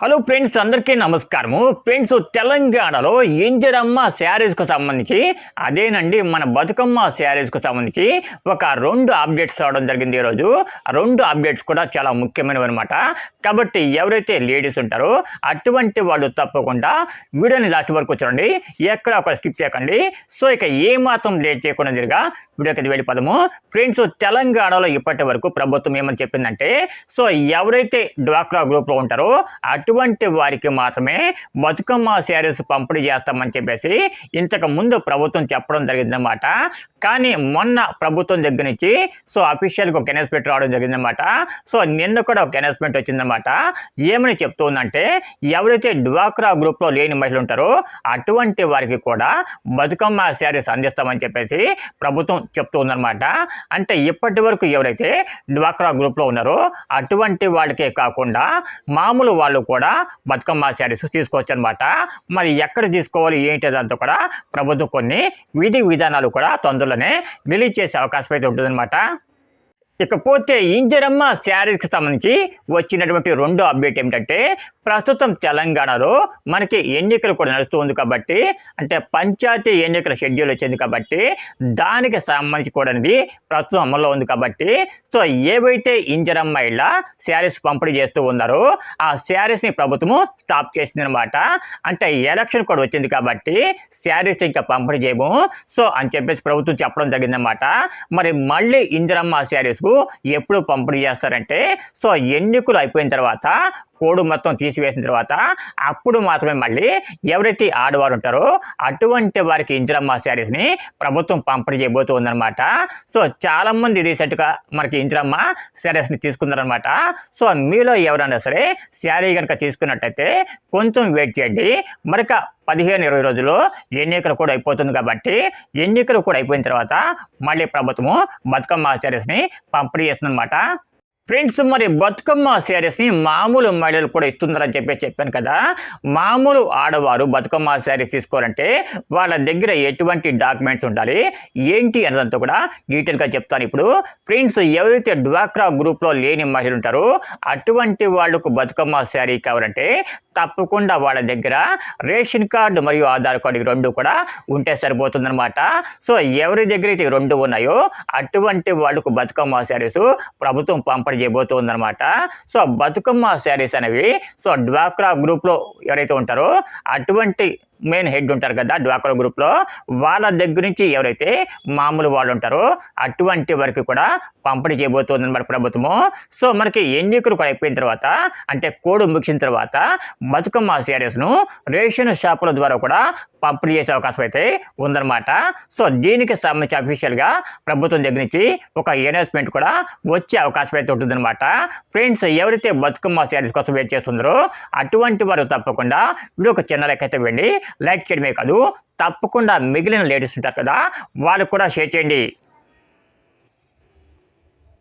Hello friends అందరికీ నమస్కారము. Friends తెలంగాణలో ఇందిరమ్మ శారీస్కు సంబంధించి అదేనండి మన బతుకమ్మ శారీస్కు సంబంధించి ఒక రెండు అప్డేట్స్ రావడం జరిగింది ఈరోజు ఆ రెండు అప్డేట్స్ కూడా చాలా ముఖ్యమైనవి అనమాట కాబట్టి ఎవరైతే లేడీస్ ఉంటారో అటువంటి వాళ్ళు తప్పకుండా వీడియోని లాస్ట్ వరకు చూడండి. ఎక్కడ ఒక స్కిప్ చేయకండి. సో ఇక ఏ మాత్రం లేట్ చేయకుండా జరిగా వీడియోకి వెళ్ళిపోదాము. ఫ్రెండ్స్ తెలంగాణలో ఇప్పటి వరకు ప్రభుత్వం ఏమని చెప్పిందంటే సో ఎవరైతే డ్వాక్రా గ్రూప్లో ఉంటారో అటువంటి వారికి మాత్రమే బతుకమ్మ శారీస్ పంపిణీ చేస్తామని చెప్పేసి ఇంతకు ముందు ప్రభుత్వం చెప్పడం జరిగిందన్నమాట. కానీ మొన్న ప్రభుత్వం దగ్గర నుంచి సో అఫీషియల్గా ఒక అనౌన్స్మెంట్ రావడం జరిగిందన్నమాట. సో నిన్న కూడా ఒక అనౌన్స్మెంట్ వచ్చిందన్నమాట. ఏమని చెప్తుందంటే ఎవరైతే డ్వాక్రా గ్రూప్లో లేని మహిళలు ఉంటారో అటువంటి వారికి కూడా బతుకమ్మ శారీస్ అందిస్తామని చెప్పేసి ప్రభుత్వం చెప్తూ ఉందన్నమాట. అంటే ఇప్పటి వరకు ఎవరైతే డ్వాక్రా గ్రూప్లో ఉన్నారో అటువంటి వాళ్ళకే కాకుండా మామూలు వాళ్ళు కూడా కూడా బతుకమ్మ శారీస్ తీసుకోవచ్చు అనమాట మరి ఎక్కడ తీసుకోవాలి ఏంటి అదంతా కూడా ప్రభుత్వం కొన్ని విధి విధానాలు కూడా తొందరలోనే రిలీజ్ చేసే అవకాశం అయితే ఉంటుందన్నమాట. ఇకపోతే ఇంజరమ్మ శారీస్కి సంబంధించి వచ్చినటువంటి రెండో అప్డేట్ ఏమిటంటే ప్రస్తుతం తెలంగాణలో మనకి ఎన్నికలు కూడా నడుస్తూ ఉంది కాబట్టి అంటే పంచాయతీ ఎన్నికల షెడ్యూల్ వచ్చింది కాబట్టి దానికి సంబంధించి కూడా అనేది ప్రస్తుతం అమల్లో ఉంది కాబట్టి సో ఏవైతే ఇంజరమ్మ ఇళ్ళ శారీస్ పంపిణీ చేస్తూ ఉన్నారో ఆ శారీస్ని ప్రభుత్వము స్టాప్ చేసిందనమాట అంటే ఎలక్షన్ కూడా వచ్చింది కాబట్టి శారీస్ ఇంకా పంపిణీ చేయము. సో అని చెప్పేసి ప్రభుత్వం చెప్పడం జరిగిందనమాట మరి మళ్ళీ ఇంజరమ్మ శారీస్కు ఎప్పుడు పంపిణీ చేస్తారంటే సో ఎన్నికలు అయిపోయిన తర్వాత కోడు మొత్తం తీసివేసిన తర్వాత అప్పుడు మాత్రమే మళ్ళీ ఎవరైతే ఆడవారు ఉంటారో అటువంటి వారికి ఇందిరమ్మ శారీస్ని ప్రభుత్వం పంపిణీ చేయబోతుందన్నమాట. సో చాలామంది రీసెంట్గా మనకి ఇందిరమ్మ శారీస్ని తీసుకున్నారనమాట సో మీలో ఎవరైనా సరే శారీ కనుక తీసుకున్నట్టయితే కొంచెం వెయిట్ చేయండి. మరొక పదిహేను ఇరవై రోజుల్లో ఎన్నికలు కూడా అయిపోతుంది కాబట్టి ఎన్నికలు కూడా అయిపోయిన తర్వాత మళ్ళీ ప్రభుత్వము బతుకమ్మ శారీస్ని పంపిణీ చేస్తుందన్నమాట. ఫ్రెండ్స్ మరి బతుకమ్మ శారీస్ని మామూలు మహిళలు కూడా ఇస్తున్నారని చెప్పి చెప్పాను కదా. మామూలు ఆడవారు బతుకమ్మ శారీస్ తీసుకోవాలంటే వాళ్ళ దగ్గర ఎటువంటి డాక్యుమెంట్స్ ఉండాలి? ఏంటి అన్నదంతా కూడా డీటెయిల్గా చెప్తాను ఇప్పుడు. ఫ్రెండ్స్ ఎవరైతే డ్వాక్రా గ్రూప్లో లేని మహిళలు ఉంటారో అటువంటి వాళ్ళకు బతుకమ్మ శారీ కావాలంటే తప్పకుండా వాళ్ళ దగ్గర రేషన్ కార్డు మరియు ఆధార్ కార్డు రెండు కూడా ఉంటే సరిపోతుందన్నమాట. సో ఎవరి దగ్గర అయితే రెండు ఉన్నాయో అటువంటి వాళ్ళకు బతుకమ్మ శారీస్ ప్రభుత్వం పంపిణీ చేయబోతుందన్నమాట. సో బతుకమ్మ శారీస్ అనేవి సో డ్వాక్రా గ్రూప్లో ఎవరైతే ఉంటారో అటువంటి మెయిన్ హెడ్ ఉంటారు కదా డ్వాక్రా గ్రూప్లో వాళ్ళ దగ్గర నుంచి ఎవరైతే మామూలు వాళ్ళు ఉంటారో అటువంటి వారికి కూడా పంపిణీ చేయబోతుంది అనమాట ప్రభుత్వము. సో మనకి ఎన్నికలు కూడా అయిపోయిన తర్వాత అంటే కోడ్ ముగిసిన తర్వాత బతుకమ్మ సిఆర్ఎస్ను రేషన్ షాపుల ద్వారా కూడా పంపిణీ చేసే అవకాశం అయితే ఉందన్నమాట. సో దీనికి సంబంధించి అఫీషియల్గా ప్రభుత్వం దగ్గర నుంచి ఒక అనౌన్స్మెంట్ కూడా వచ్చే అవకాశం అయితే ఉంటుందన్నమాట. ఫ్రెండ్స్ ఎవరైతే బతుకమ్మ సిఆర్ఎస్ కోసం వెయిట్ చేస్తున్నారో అటువంటి వారు తప్పకుండా వీడియో ఒక చిన్న లెక్క అయితే వెళ్ళి లైక్ చేయడమే కాదు తప్పకుండా మిగిలిన లేడీస్ ఉంటారు కదా వాళ్ళు కూడా షేర్ చేయండి.